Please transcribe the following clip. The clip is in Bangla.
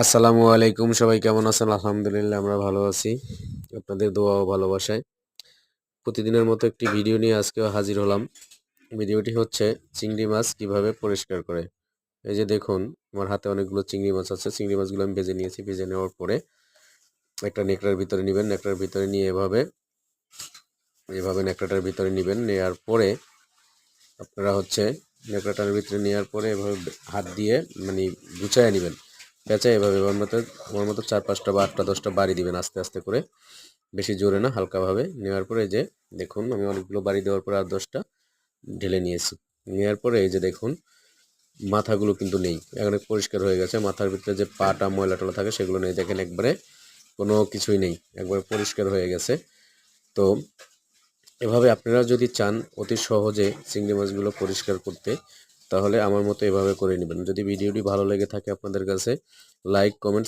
আসসালামু আলাইকুম, সবাই কেমন আছেন? আলহামদুলিল্লাহ, আমরা ভালো আছি। আপনাদের দোয়া ও ভালোবাসায়। প্রতিদিনের মতো একটি ভিডিও নিয়ে আজকেও হাজির হলাম। ভিডিওটি হচ্ছে চিংড়ি মাছ কীভাবে পরিষ্কার করে। এই যে দেখুন, আমার হাতে অনেকগুলো চিংড়ি মাছ আছে। চিংড়ি মাছগুলো আমি ভেজে নিয়েছি। ভেজে নেওয়ার পরে একটা নেকড়ার ভিতরে নেবেন। নেকড়ার ভিতরে নিয়ে এভাবে এভাবে নেকড়াটার ভিতরে নেবেন। নেওয়ার পরে আপনারা হচ্ছে নেকড়াটার ভিতরে নেওয়ার পরে এভাবে হাত দিয়ে মানে গুছায় নেবেন। পেঁচা এভাবে মতো আমার মতো চার পাঁচটা বা আটটা দশটা বাড়ি দিবেন আস্তে আস্তে করে। বেশি জোরে না, হালকাভাবে। নেওয়ার পরে এই যে, দেখুন, আমি অনেকগুলো বাড়ি দেওয়ার পরে আর দশটা ঢেলে নিয়েছি। নেওয়ার পরে এই যে, দেখুন, মাথাগুলো কিন্তু নেই। অনেক পরিষ্কার হয়ে গেছে, মাথার ভিতরে যে পাটা ময়লা টলা থাকে, সেগুলো নেই। দেখেন, একবারে কোনো কিছুই নেই, একবারে পরিষ্কার হয়ে গেছে। তো, এভাবে আপনারা যদি চান, অতি সহজে চিংড়ি মাছগুলো পরিষ্কার করতে তাহলে আমার মতো এভাবে করে নেবেন। যদি ভিডিওটি ভালো লেগে থাকে আপনাদের কাছে লাইক কমেন্ট